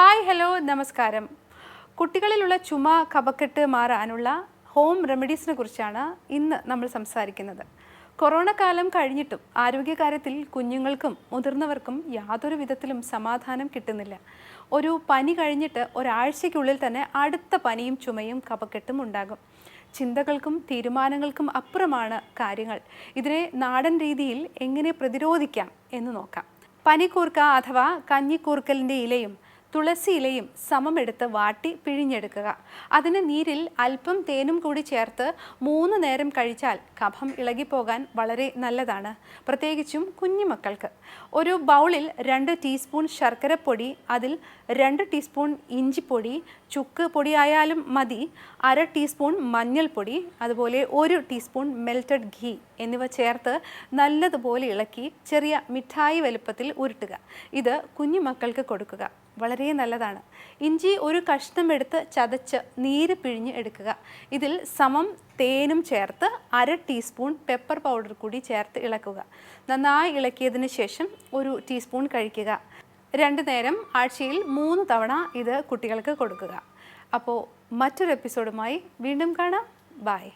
Hi hello നമസ്കാരം. കുട്ടികളിലുള്ള ചുമ കപക്കെട്ട് മാറാനുള്ള ഹോം റെമഡീസിനെ കുറിച്ചാണ് ഇന്ന് നമ്മൾ സംസാരിക്കുന്നത്. കൊറോണ കാലം കഴിഞ്ഞിട്ടും ആരോഗ്യകാര്യത്തിൽ കുഞ്ഞുങ്ങൾക്കും മുതിർന്നവർക്കും യാതൊരു വിധത്തിലും സമാധാനം കിട്ടുന്നില്ല. ഒരു പനി കഴിഞ്ഞിട്ട് ഒരാഴ്ചയ്ക്കുള്ളിൽ തന്നെ അടുത്ത പനിയും ചുമയും കപക്കെട്ടും ഉണ്ടാകും. ചിന്തകൾക്കും തീരുമാനങ്ങൾക്കും അപ്പുറമാണ് കാര്യങ്ങൾ. ഇതിനെ നാടൻ രീതിയിൽ എങ്ങനെ പ്രതിരോധിക്കാം എന്ന് നോക്കാം. പനിക്കൂർക്ക അഥവാ കഞ്ഞിക്കൂർക്കലിന്റെ ഇലയും തുളസി ഇലയും സമമെടുത്ത് വാട്ടി പിഴിഞ്ഞെടുക്കുക. അതിന് നീരിൽ അല്പം തേനും കൂടി ചേർത്ത് മൂന്ന് നേരം കഴിച്ചാൽ കഫം ഇളകിപ്പോകാൻ വളരെ നല്ലതാണ്. പ്രത്യേകിച്ചും കുഞ്ഞുമക്കൾക്ക്. ഒരു ബൗളിൽ രണ്ട് ടീസ്പൂൺ ശർക്കരപ്പൊടി അതിൽ രണ്ട് ടീസ്പൂൺ ഇഞ്ചിപ്പൊടി ചുക്ക് പൊടിയായാലും മതി അര ടീസ്പൂൺ മഞ്ഞൾപ്പൊടി അതുപോലെ ഒരു ടീസ്പൂൺ മെൽറ്റഡ് ഘീ എന്നിവ ചേർത്ത് നല്ലതുപോലെ ഇളക്കി ചെറിയ മിഠായി വലുപ്പത്തിൽ ഉരുട്ടുക. ഇത് കുഞ്ഞുമക്കൾക്ക് കൊടുക്കുക. വളരെ നല്ലതാണ്. ഇഞ്ചി ഒരു കഷ്ണം എടുത്ത് ചതച്ച് നീര് പിഴിഞ്ഞ് എടുക്കുക. ഇതിൽ സമം തേനും ചേർത്ത് അര ടീസ്പൂൺ പെപ്പർ പൗഡർ കൂടി ചേർത്ത് ഇളക്കുക. നന്നായി ഇളക്കിയതിന് ശേഷം ഒരു ടീസ്പൂൺ കഴിക്കുക. രണ്ട് നേരം ആഴ്ചയിൽ മൂന്ന് തവണ ഇത് കുട്ടികൾക്ക് കൊടുക്കുക. അപ്പോൾ മറ്റൊരു എപ്പിസോഡുമായി വീണ്ടും കാണാം. ബായ്